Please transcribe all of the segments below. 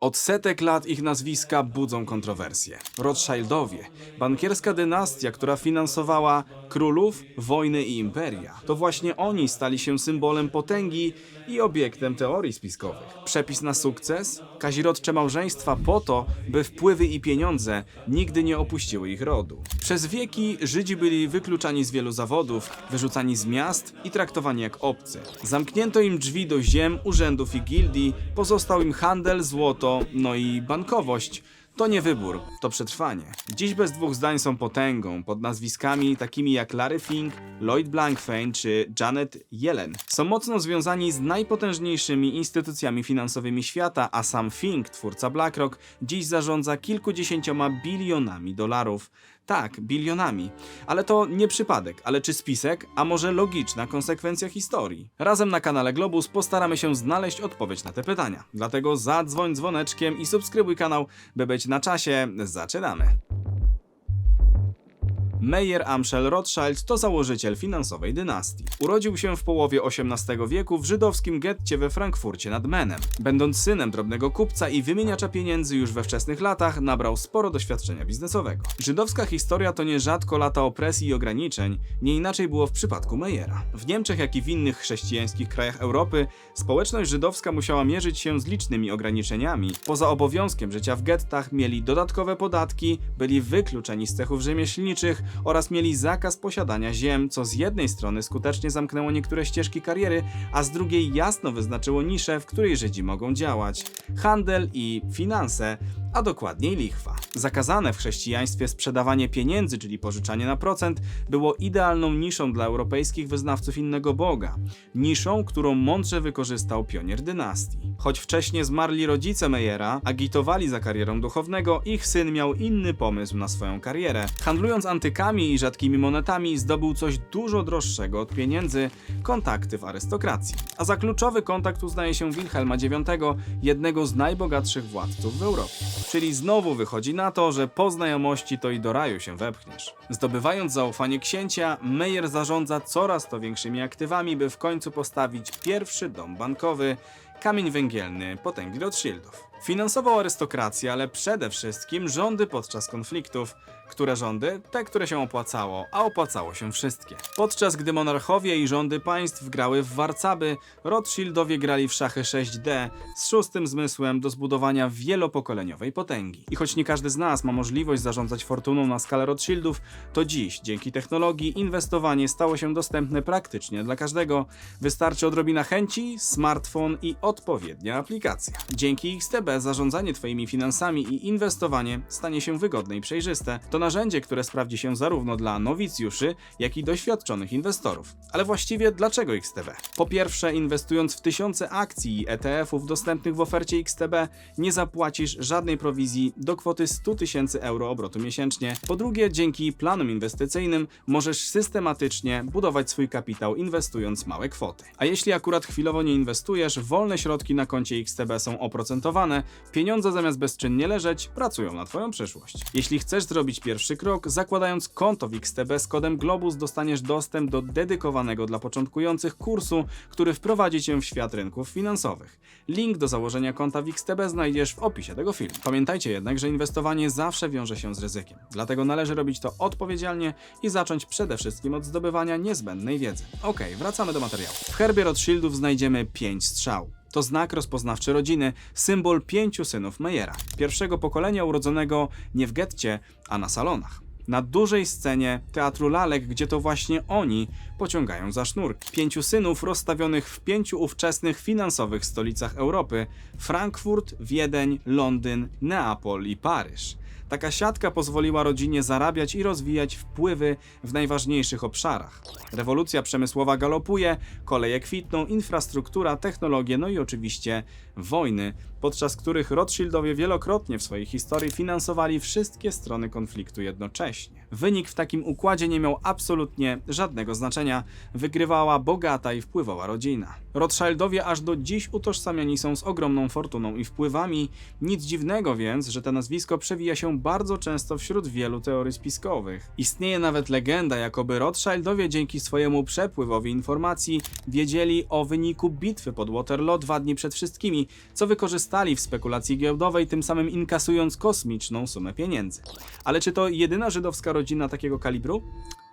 Od setek lat ich nazwiska budzą kontrowersje. Rothschildowie, bankierska dynastia, która finansowała królów, wojny i imperia. To właśnie oni stali się symbolem potęgi i obiektem teorii spiskowych. Przepis na sukces? Kazirodcze małżeństwa po to, by wpływy i pieniądze nigdy nie opuściły ich rodu. Przez wieki Żydzi byli wykluczani z wielu zawodów, wyrzucani z miast i traktowani jak obcy. Zamknięto im drzwi do ziem, urzędów i gildii, pozostał im handel, złoto, no i bankowość. To nie wybór, to przetrwanie. Dziś bez dwóch zdań są potęgą, pod nazwiskami takimi jak Larry Fink, Lloyd Blankfein czy Janet Yellen. Są mocno związani z najpotężniejszymi instytucjami finansowymi świata, a sam Fink, twórca BlackRock, dziś zarządza kilkudziesięcioma bilionami dolarów. Tak, bilionami. Ale to nie przypadek, ale czy spisek, a może logiczna konsekwencja historii? Razem na kanale Globus postaramy się znaleźć odpowiedź na te pytania. Dlatego zadzwoń dzwoneczkiem i subskrybuj kanał, by być na czasie. Zaczynamy! Meyer Amschel Rothschild to założyciel finansowej dynastii. Urodził się w połowie XVIII wieku w żydowskim getcie we Frankfurcie nad Menem. Będąc synem drobnego kupca i wymieniacza pieniędzy już we wczesnych latach, nabrał sporo doświadczenia biznesowego. Żydowska historia to nierzadko lata opresji i ograniczeń, nie inaczej było w przypadku Meyera. W Niemczech, jak i w innych chrześcijańskich krajach Europy, społeczność żydowska musiała mierzyć się z licznymi ograniczeniami. Poza obowiązkiem życia w gettach mieli dodatkowe podatki, byli wykluczeni z cechów rzemieślniczych oraz mieli zakaz posiadania ziem, co z jednej strony skutecznie zamknęło niektóre ścieżki kariery, a z drugiej jasno wyznaczyło niszę, w której Żydzi mogą działać. Handel i finanse, a dokładniej lichwa. Zakazane w chrześcijaństwie sprzedawanie pieniędzy, czyli pożyczanie na procent, było idealną niszą dla europejskich wyznawców innego Boga. Niszą, którą mądrze wykorzystał pionier dynastii. Choć wcześniej zmarli rodzice Meyera, agitowali za karierą duchownego, ich syn miał inny pomysł na swoją karierę. Handlując antykami i rzadkimi monetami, zdobył coś dużo droższego od pieniędzy kontakty w arystokracji. A za kluczowy kontakt uznaje się Wilhelma IX, jednego z najbogatszych władców w Europie. Czyli znowu wychodzi na to, że po znajomości to i do raju się wepchniesz. Zdobywając zaufanie księcia, Meyer zarządza coraz to większymi aktywami, by w końcu postawić pierwszy dom bankowy, kamień węgielny potęgi Rothschildów. Finansował arystokrację, ale przede wszystkim rządy podczas konfliktów. Które rządy? Te, które się opłacało, a opłacało się wszystkie. Podczas gdy monarchowie i rządy państw grały w warcaby, Rothschildowie grali w szachy 6D z szóstym zmysłem do zbudowania wielopokoleniowej potęgi. I choć nie każdy z nas ma możliwość zarządzać fortuną na skalę Rothschildów, to dziś, dzięki technologii, inwestowanie stało się dostępne praktycznie dla każdego. Wystarczy odrobina chęci, smartfon i odpowiednia aplikacja. Dzięki XTB zarządzanie Twoimi finansami i inwestowanie stanie się wygodne i przejrzyste. To narzędzie, które sprawdzi się zarówno dla nowicjuszy, jak i doświadczonych inwestorów. Ale właściwie dlaczego XTB? Po pierwsze, inwestując w tysiące akcji i ETF-ów dostępnych w ofercie XTB, nie zapłacisz żadnej prowizji do kwoty 100 tysięcy euro obrotu miesięcznie. Po drugie, dzięki planom inwestycyjnym możesz systematycznie budować swój kapitał inwestując małe kwoty. A jeśli akurat chwilowo nie inwestujesz, wolne środki na koncie XTB są oprocentowane, pieniądze zamiast bezczynnie leżeć, pracują na Twoją przyszłość. Jeśli chcesz zrobić pierwszy krok, zakładając konto w XTB z kodem Globus dostaniesz dostęp do dedykowanego dla początkujących kursu, który wprowadzi Cię w świat rynków finansowych. Link do założenia konta w XTB znajdziesz w opisie tego filmu. Pamiętajcie jednak, że inwestowanie zawsze wiąże się z ryzykiem, dlatego należy robić to odpowiedzialnie i zacząć przede wszystkim od zdobywania niezbędnej wiedzy. Ok, wracamy do materiału. W herbie Rothschildów znajdziemy 5 strzał. To znak rozpoznawczy rodziny, symbol pięciu synów Meyera, pierwszego pokolenia urodzonego nie w getcie, a na salonach. Na dużej scenie teatru lalek, gdzie to właśnie oni pociągają za sznurki. Pięciu synów rozstawionych w pięciu ówczesnych finansowych stolicach Europy: Frankfurt, Wiedeń, Londyn, Neapol i Paryż. Taka siatka pozwoliła rodzinie zarabiać i rozwijać wpływy w najważniejszych obszarach. Rewolucja przemysłowa galopuje, koleje kwitną, infrastruktura, technologie, no i oczywiście wojny, podczas których Rothschildowie wielokrotnie w swojej historii finansowali wszystkie strony konfliktu jednocześnie. Wynik w takim układzie nie miał absolutnie żadnego znaczenia, wygrywała bogata i wpływowa rodzina. Rothschildowie aż do dziś utożsamiani są z ogromną fortuną i wpływami, nic dziwnego więc, że to nazwisko przewija się bardzo często wśród wielu teorii spiskowych. Istnieje nawet legenda, jakoby Rothschildowie dzięki swojemu przepływowi informacji wiedzieli o wyniku bitwy pod Waterloo dwa dni przed wszystkimi, co wykorzystali korzystali w spekulacji giełdowej, tym samym inkasując kosmiczną sumę pieniędzy. Ale czy to jedyna żydowska rodzina takiego kalibru?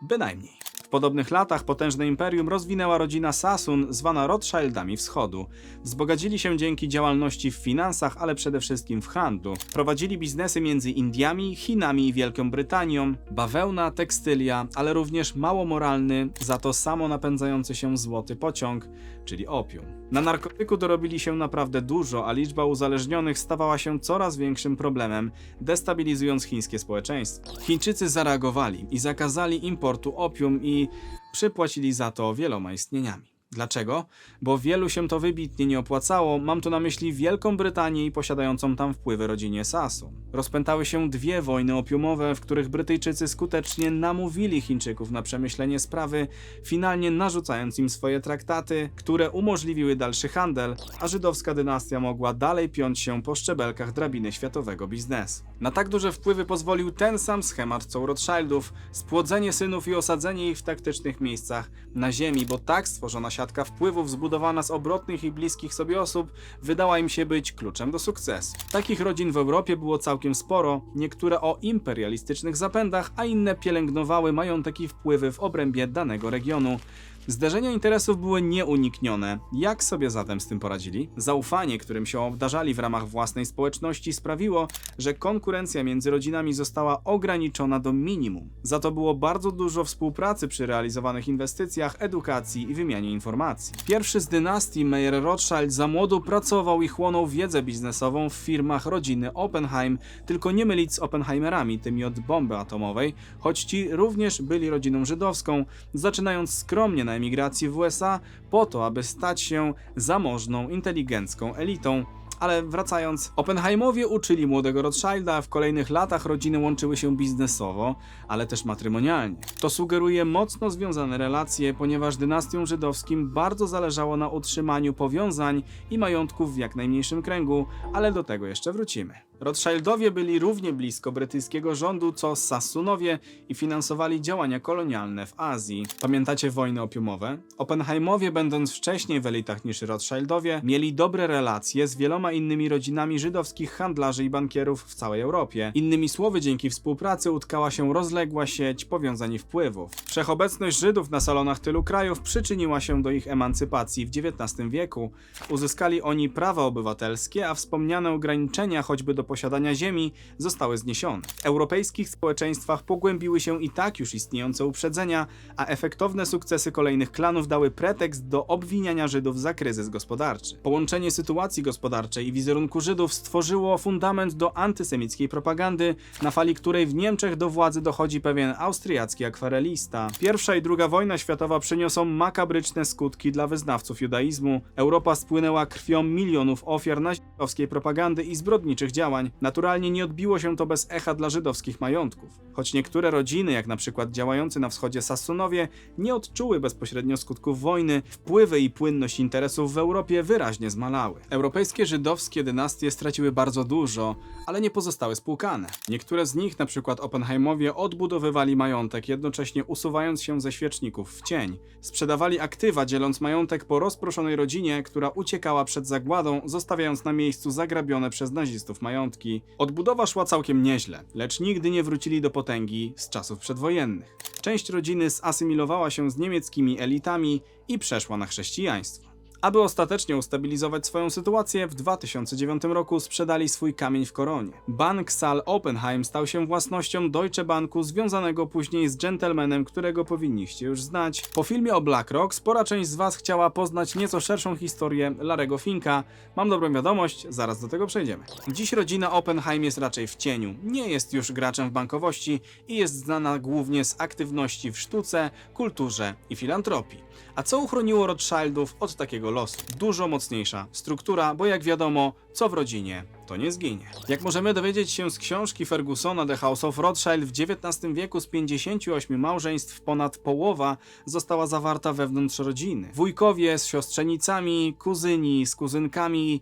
Bynajmniej. W podobnych latach potężne imperium rozwinęła rodzina Sasun, zwana Rothschildami Wschodu. Wzbogacili się dzięki działalności w finansach, ale przede wszystkim w handlu. Prowadzili biznesy między Indiami, Chinami i Wielką Brytanią, bawełna, tekstylia, ale również mało moralny, za to samo napędzający się złoty pociąg, czyli opium. Na narkotyku dorobili się naprawdę dużo, a liczba uzależnionych stawała się coraz większym problemem, destabilizując chińskie społeczeństwo. Chińczycy zareagowali i zakazali importu opium i przypłacili za to wieloma istnieniami. Dlaczego? Bo wielu się to wybitnie nie opłacało, mam tu na myśli Wielką Brytanię i posiadającą tam wpływy rodzinie Sasu. Rozpętały się dwie wojny opiumowe, w których Brytyjczycy skutecznie namówili Chińczyków na przemyślenie sprawy, finalnie narzucając im swoje traktaty, które umożliwiły dalszy handel, a żydowska dynastia mogła dalej piąć się po szczebelkach drabiny światowego biznesu. Na tak duże wpływy pozwolił ten sam schemat co Rothschildów, spłodzenie synów i osadzenie ich w taktycznych miejscach na ziemi, bo tak stworzona siatka wpływów zbudowana z obrotnych i bliskich sobie osób wydała im się być kluczem do sukcesu. Takich rodzin w Europie było całkiem sporo, niektóre o imperialistycznych zapędach, a inne pielęgnowały majątek i wpływy w obrębie danego regionu. Zderzenia interesów były nieuniknione. Jak sobie zatem z tym poradzili? Zaufanie, którym się obdarzali w ramach własnej społeczności, sprawiło, że konkurencja między rodzinami została ograniczona do minimum. Za to było bardzo dużo współpracy przy realizowanych inwestycjach, edukacji i wymianie informacji. Pierwszy z dynastii Meyer Rothschild za młodu pracował i chłonął wiedzę biznesową w firmach rodziny Oppenheim, tylko nie mylić z Oppenheimerami, tymi od bomby atomowej, choć ci również byli rodziną żydowską, zaczynając skromnie na emigracji w USA po to, aby stać się zamożną, inteligencką elitą. Ale wracając, Oppenheimowie uczyli młodego Rothschilda, w kolejnych latach rodziny łączyły się biznesowo, ale też matrymonialnie. To sugeruje mocno związane relacje, ponieważ dynastiom żydowskim bardzo zależało na utrzymaniu powiązań i majątków w jak najmniejszym kręgu, ale do tego jeszcze wrócimy. Rothschildowie byli równie blisko brytyjskiego rządu co Sassunowie i finansowali działania kolonialne w Azji. Pamiętacie wojny opiumowe? Oppenheimowie, będąc wcześniej w elitach niż Rothschildowie, mieli dobre relacje z wieloma innymi rodzinami żydowskich handlarzy i bankierów w całej Europie. Innymi słowy, dzięki współpracy utkała się rozległa sieć powiązań i wpływów. Wszechobecność Żydów na salonach tylu krajów przyczyniła się do ich emancypacji w XIX wieku. Uzyskali oni prawa obywatelskie, a wspomniane ograniczenia choćby do posiadania ziemi zostały zniesione. W europejskich społeczeństwach pogłębiły się i tak już istniejące uprzedzenia, a efektowne sukcesy kolejnych klanów dały pretekst do obwiniania Żydów za kryzys gospodarczy. Połączenie sytuacji gospodarczej i wizerunku Żydów stworzyło fundament do antysemickiej propagandy, na fali której w Niemczech do władzy dochodzi pewien austriacki akwarelista. Pierwsza i druga wojna światowa przyniosą makabryczne skutki dla wyznawców judaizmu. Europa spłynęła krwią milionów ofiar nazistowskiej propagandy i zbrodniczych działań. Naturalnie nie odbiło się to bez echa dla żydowskich majątków. Choć niektóre rodziny, jak na przykład działający na wschodzie Sassunowie, nie odczuły bezpośrednio skutków wojny, wpływy i płynność interesów w Europie wyraźnie zmalały. Europejskie żydowskie dynastie straciły bardzo dużo, ale nie pozostały spłukane. Niektóre z nich, na przykład Oppenheimowie, odbudowywali majątek, jednocześnie usuwając się ze świeczników w cień. Sprzedawali aktywa, dzieląc majątek po rozproszonej rodzinie, która uciekała przed zagładą, zostawiając na miejscu zagrabione przez nazistów majątki. Odbudowa szła całkiem nieźle, lecz nigdy nie wrócili do potęgi z czasów przedwojennych. Część rodziny zasymilowała się z niemieckimi elitami i przeszła na chrześcijaństwo. Aby ostatecznie ustabilizować swoją sytuację, w 2009 roku sprzedali swój kamień w koronie. Bank Sal Oppenheim stał się własnością Deutsche Banku, związanego później z gentlemanem, którego powinniście już znać. Po filmie o BlackRock spora część z Was chciała poznać nieco szerszą historię Larego Finka. Mam dobrą wiadomość, zaraz do tego przejdziemy. Dziś rodzina Oppenheim jest raczej w cieniu. Nie jest już graczem w bankowości i jest znana głównie z aktywności w sztuce, kulturze i filantropii. A co uchroniło Rothschildów od takiego losu? Dużo mocniejsza struktura, bo jak wiadomo, co w rodzinie, to nie zginie. Jak możemy dowiedzieć się z książki Fergusona The House of Rothschild, w XIX wieku z 58 małżeństw ponad połowa została zawarta wewnątrz rodziny. Wujkowie z siostrzenicami, kuzyni z kuzynkami.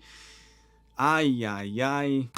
Ajajaj.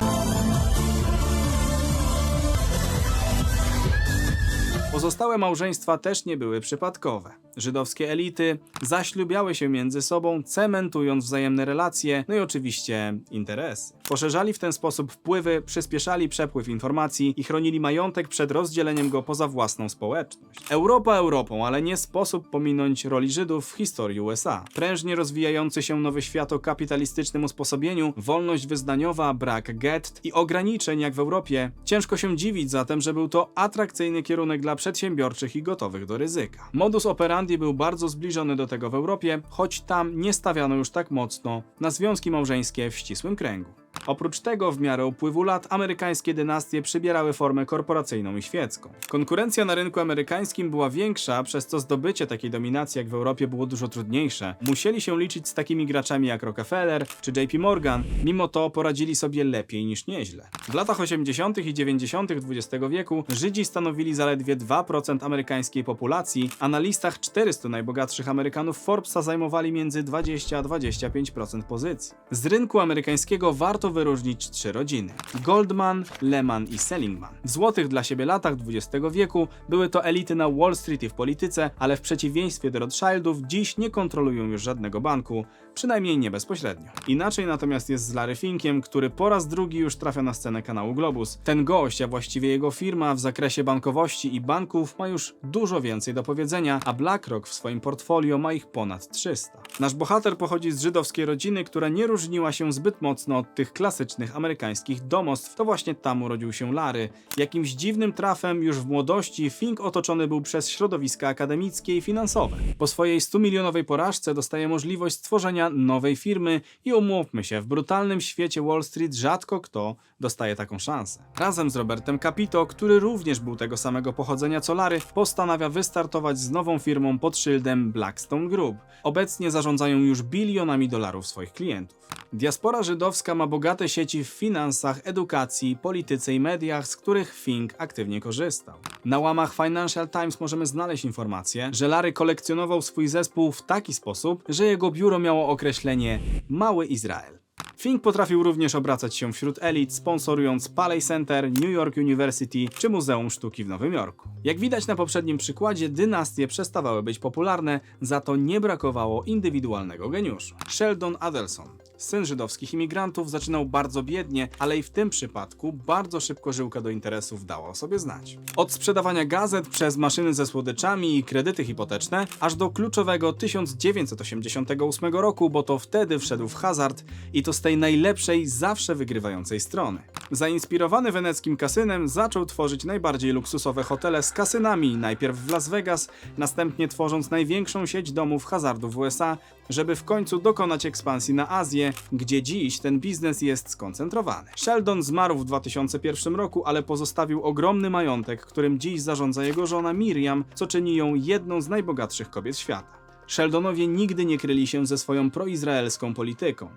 Pozostałe małżeństwa też nie były przypadkowe. Żydowskie elity zaślubiały się między sobą, cementując wzajemne relacje, no i oczywiście interesy. Poszerzali w ten sposób wpływy, przyspieszali przepływ informacji i chronili majątek przed rozdzieleniem go poza własną społeczność. Europa Europą, ale nie sposób pominąć roli Żydów w historii USA. Prężnie rozwijający się nowy świat o kapitalistycznym usposobieniu, wolność wyznaniowa, brak gett i ograniczeń jak w Europie. Ciężko się dziwić zatem, że był to atrakcyjny kierunek dla przedsiębiorczych i gotowych do ryzyka. Modus operandi był bardzo zbliżony do tego w Europie, choć tam nie stawiano już tak mocno na związki małżeńskie w ścisłym kręgu. Oprócz tego, w miarę upływu lat, amerykańskie dynastie przybierały formę korporacyjną i świecką. Konkurencja na rynku amerykańskim była większa, przez co zdobycie takiej dominacji jak w Europie było dużo trudniejsze. Musieli się liczyć z takimi graczami jak Rockefeller czy JP Morgan, mimo to poradzili sobie lepiej niż nieźle. W latach 80. i 90. XX wieku Żydzi stanowili zaledwie 2% amerykańskiej populacji, a na listach 400 najbogatszych Amerykanów Forbesa zajmowali między 20 a 25% pozycji. Z rynku amerykańskiego warto wyróżnić trzy rodziny: Goldman, Lehman i Seligman. W złotych dla siebie latach XX wieku były to elity na Wall Street i w polityce, ale w przeciwieństwie do Rothschildów dziś nie kontrolują już żadnego banku, przynajmniej nie bezpośrednio. Inaczej natomiast jest z Larry Finkiem, który po raz drugi już trafia na scenę kanału Globus. Ten gość, a właściwie jego firma w zakresie bankowości i banków ma już dużo więcej do powiedzenia, a BlackRock w swoim portfolio ma ich ponad 300. Nasz bohater pochodzi z żydowskiej rodziny, która nie różniła się zbyt mocno od tych klasycznych amerykańskich domostw. To właśnie tam urodził się Larry. Jakimś dziwnym trafem już w młodości Fink otoczony był przez środowiska akademickie i finansowe. Po swojej 100-milionowej porażce dostaje możliwość stworzenia nowej firmy i umówmy się, w brutalnym świecie Wall Street rzadko kto dostaje taką szansę. Razem z Robertem Capito, który również był tego samego pochodzenia co Larry, postanawia wystartować z nową firmą pod szyldem Blackstone Group. Obecnie zarządzają już bilionami dolarów swoich klientów. Diaspora żydowska ma bogate sieci w finansach, edukacji, polityce i mediach, z których Fink aktywnie korzystał. Na łamach Financial Times możemy znaleźć informację, że Larry kolekcjonował swój zespół w taki sposób, że jego biuro miało określenie Mały Izrael. Fink potrafił również obracać się wśród elit, sponsorując Paley Center, New York University czy Muzeum Sztuki w Nowym Jorku. Jak widać na poprzednim przykładzie, dynastie przestawały być popularne, za to nie brakowało indywidualnego geniuszu. Sheldon Adelson, syn żydowskich imigrantów, zaczynał bardzo biednie, ale i w tym przypadku bardzo szybko żyłka do interesów dała o sobie znać. Od sprzedawania gazet przez maszyny ze słodyczami i kredyty hipoteczne, aż do kluczowego 1988 roku, bo to wtedy wszedł w hazard i to tej najlepszej, zawsze wygrywającej strony. Zainspirowany weneckim kasynem, zaczął tworzyć najbardziej luksusowe hotele z kasynami, najpierw w Las Vegas, następnie tworząc największą sieć domów hazardu w USA, żeby w końcu dokonać ekspansji na Azję, gdzie dziś ten biznes jest skoncentrowany. Sheldon zmarł w 2001 roku, ale pozostawił ogromny majątek, którym dziś zarządza jego żona Miriam, co czyni ją jedną z najbogatszych kobiet świata. Sheldonowie nigdy nie kryli się ze swoją proizraelską polityką.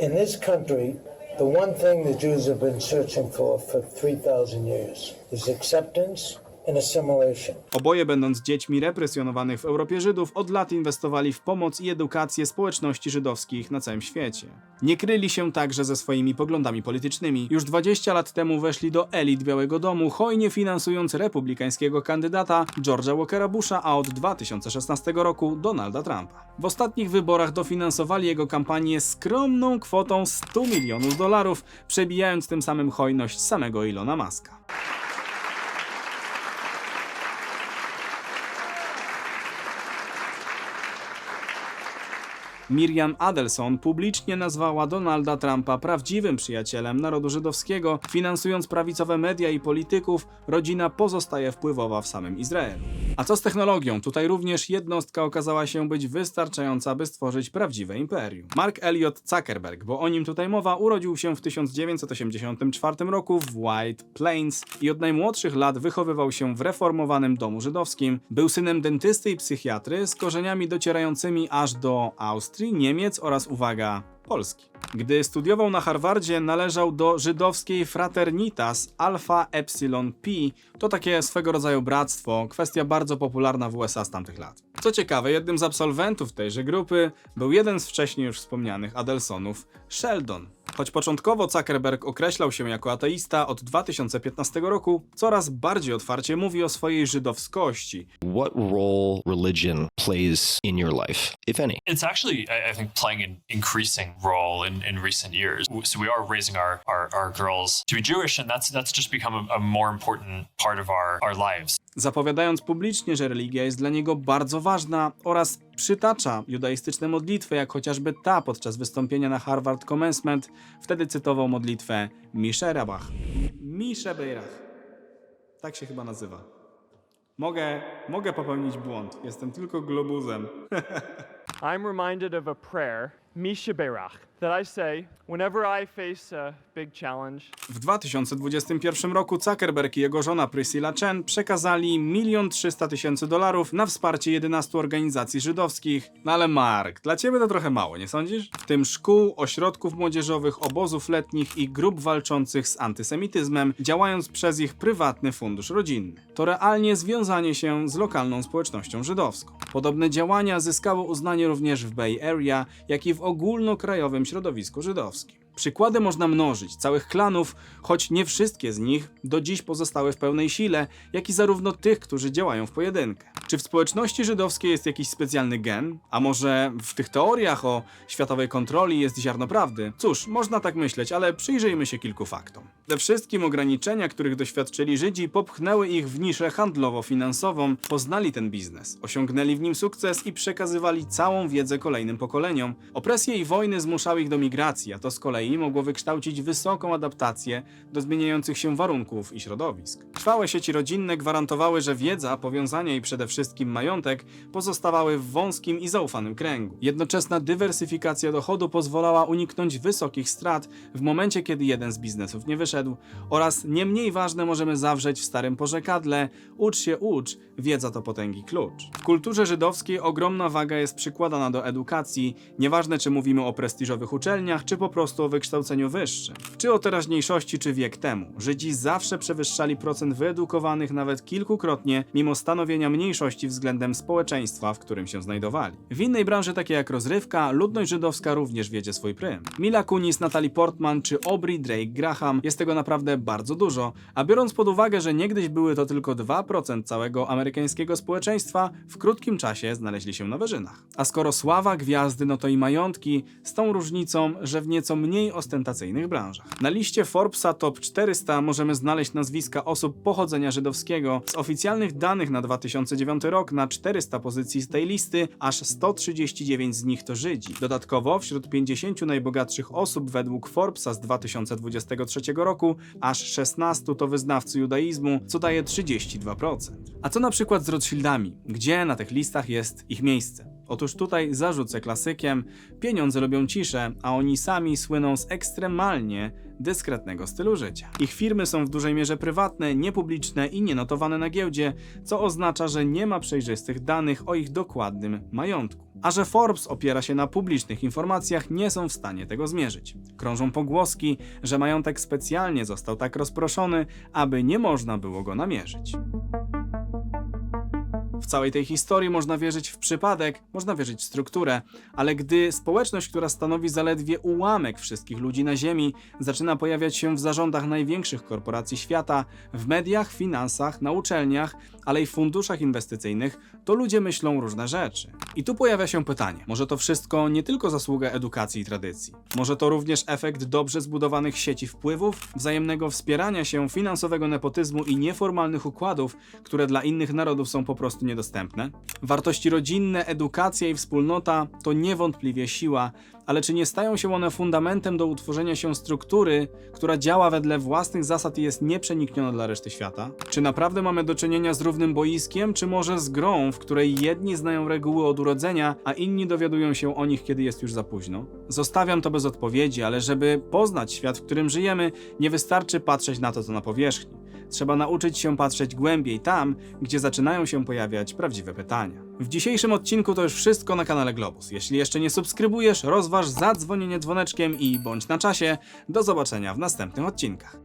In this country, the one thing the Jews have been searching for for 3,000 years is acceptance. Oboje, będąc dziećmi represjonowanych w Europie Żydów, od lat inwestowali w pomoc i edukację społeczności żydowskich na całym świecie. Nie kryli się także ze swoimi poglądami politycznymi. Już 20 lat temu weszli do elit Białego Domu, hojnie finansując republikańskiego kandydata George'a Walkera Busha, a od 2016 roku Donalda Trumpa. W ostatnich wyborach dofinansowali jego kampanię skromną kwotą 100 milionów dolarów, przebijając tym samym hojność samego Ilona Muska. Miriam Adelson publicznie nazwała Donalda Trumpa prawdziwym przyjacielem narodu żydowskiego, finansując prawicowe media i polityków, rodzina pozostaje wpływowa w samym Izraelu. A co z technologią? Tutaj również jednostka okazała się być wystarczająca, by stworzyć prawdziwe imperium. Mark Elliot Zuckerberg, bo o nim tutaj mowa, urodził się w 1984 roku w White Plains i od najmłodszych lat wychowywał się w reformowanym domu żydowskim. Był synem dentysty i psychiatry z korzeniami docierającymi aż do Austrii, Niemiec oraz, uwaga, Polski. Gdy studiował na Harvardzie, należał do żydowskiej Fraternitas Alpha Epsilon Pi. To takie swego rodzaju bractwo, kwestia bardzo popularna w USA z tamtych lat. Co ciekawe, jednym z absolwentów tejże grupy był jeden z wcześniej już wspomnianych Adelsonów, Sheldon. Choć początkowo Zuckerberg określał się jako ateista, od 2015 roku coraz bardziej otwarcie mówi o swojej żydowskości. What role religion plays in your life, if any? It's actually, I, I think, playing an increasing role in, in recent years. So we are raising our, our, our girls to be Jewish, and that's that's just become a, a more important part of our, our lives. zapowiadając publicznie, że religia jest dla niego bardzo ważna oraz przytacza judaistyczne modlitwy, jak chociażby ta podczas wystąpienia na Harvard Commencement. Wtedy cytował modlitwę Mishe Rabach. Mishe Beirach. Tak się chyba nazywa. Mogę, mogę popełnić błąd. Jestem tylko globuzem. I'm reminded of a prayer, Mishaberach W 2021 roku Zuckerberg i jego żona Priscilla Chen przekazali 1 300 tysięcy dolarów na wsparcie 11 organizacji żydowskich. No ale Mark, dla ciebie to trochę mało, nie sądzisz? W tym szkół, ośrodków młodzieżowych, obozów letnich i grup walczących z antysemityzmem, działając przez ich prywatny fundusz rodzinny. To realnie związanie się z lokalną społecznością żydowską. Podobne działania zyskały uznanie również w Bay Area, jak i w ogólnokrajowym środowisku żydowskim. Przykłady można mnożyć, całych klanów, choć nie wszystkie z nich do dziś pozostały w pełnej sile, jak i zarówno tych, którzy działają w pojedynkę. Czy w społeczności żydowskiej jest jakiś specjalny gen? A może w tych teoriach o światowej kontroli jest ziarno prawdy? Cóż, można tak myśleć, ale przyjrzyjmy się kilku faktom. Te wszystkim ograniczenia, których doświadczyli Żydzi, popchnęły ich w niszę handlowo-finansową, poznali ten biznes, osiągnęli w nim sukces i przekazywali całą wiedzę kolejnym pokoleniom. Opresje i wojny zmuszały ich do migracji, a to z kolei mogło wykształcić wysoką adaptację do zmieniających się warunków i środowisk. Trwałe sieci rodzinne gwarantowały, że wiedza, powiązania i przede wszystkim majątek pozostawały w wąskim i zaufanym kręgu. Jednoczesna dywersyfikacja dochodu pozwalała uniknąć wysokich strat w momencie, kiedy jeden z biznesów nie wyszedł oraz nie mniej ważne możemy zawrzeć w starym porzekadle ucz się ucz, wiedza to potęgi klucz. W kulturze żydowskiej ogromna waga jest przykładana do edukacji, nieważne czy mówimy o prestiżowych uczelniach, czy po prostu o wykształceniu wyższym. Czy o teraźniejszości, czy wiek temu. Żydzi zawsze przewyższali procent wyedukowanych nawet kilkukrotnie, mimo stanowienia mniejszości względem społeczeństwa, w którym się znajdowali. W innej branży, takiej jak rozrywka, ludność żydowska również wiedzie swój prym. Mila Kunis, Natalie Portman czy Aubrey Drake Graham jest tego naprawdę bardzo dużo, a biorąc pod uwagę, że niegdyś były to tylko 2% całego amerykańskiego społeczeństwa, w krótkim czasie znaleźli się na wyżynach. A skoro sława, gwiazdy, no to i majątki, z tą różnicą, że w nieco mniej ostentacyjnych branżach. Na liście Forbesa Top 400 możemy znaleźć nazwiska osób pochodzenia żydowskiego. Z oficjalnych danych na 2009 rok na 400 pozycji z tej listy aż 139 z nich to Żydzi. Dodatkowo wśród 50 najbogatszych osób według Forbesa z 2023 roku aż 16 to wyznawcy judaizmu, co daje 32%. A co na przykład z Rothschildami? Gdzie na tych listach jest ich miejsce? Otóż tutaj zarzucę klasykiem, pieniądze lubią ciszę, a oni sami słyną z ekstremalnie dyskretnego stylu życia. Ich firmy są w dużej mierze prywatne, niepubliczne i nienotowane na giełdzie, co oznacza, że nie ma przejrzystych danych o ich dokładnym majątku. A że Forbes opiera się na publicznych informacjach, nie są w stanie tego zmierzyć. Krążą pogłoski, że majątek specjalnie został tak rozproszony, aby nie można było go namierzyć. Całej tej historii można wierzyć w przypadek, można wierzyć w strukturę, ale gdy społeczność, która stanowi zaledwie ułamek wszystkich ludzi na Ziemi, zaczyna pojawiać się w zarządach największych korporacji świata, w mediach, finansach, na uczelniach, ale i w funduszach inwestycyjnych, to ludzie myślą różne rzeczy. I tu pojawia się pytanie: może to wszystko nie tylko zasługa edukacji i tradycji? Może to również efekt dobrze zbudowanych sieci wpływów, wzajemnego wspierania się, finansowego nepotyzmu i nieformalnych układów, które dla innych narodów są po prostu niedostępne? Wartości rodzinne, edukacja i wspólnota to niewątpliwie siła, ale czy nie stają się one fundamentem do utworzenia się struktury, która działa wedle własnych zasad i jest nieprzenikniona dla reszty świata? Czy naprawdę mamy do czynienia z równym boiskiem, czy może z grą, w której jedni znają reguły od urodzenia, a inni dowiadują się o nich, kiedy jest już za późno? Zostawiam to bez odpowiedzi, ale żeby poznać świat, w którym żyjemy, nie wystarczy patrzeć na to, co na powierzchni. Trzeba nauczyć się patrzeć głębiej tam, gdzie zaczynają się pojawiać prawdziwe pytania. W dzisiejszym odcinku to już wszystko na kanale Globus. Jeśli jeszcze nie subskrybujesz, rozważ zadzwonienie dzwoneczkiem i bądź na czasie. Do zobaczenia w następnych odcinkach.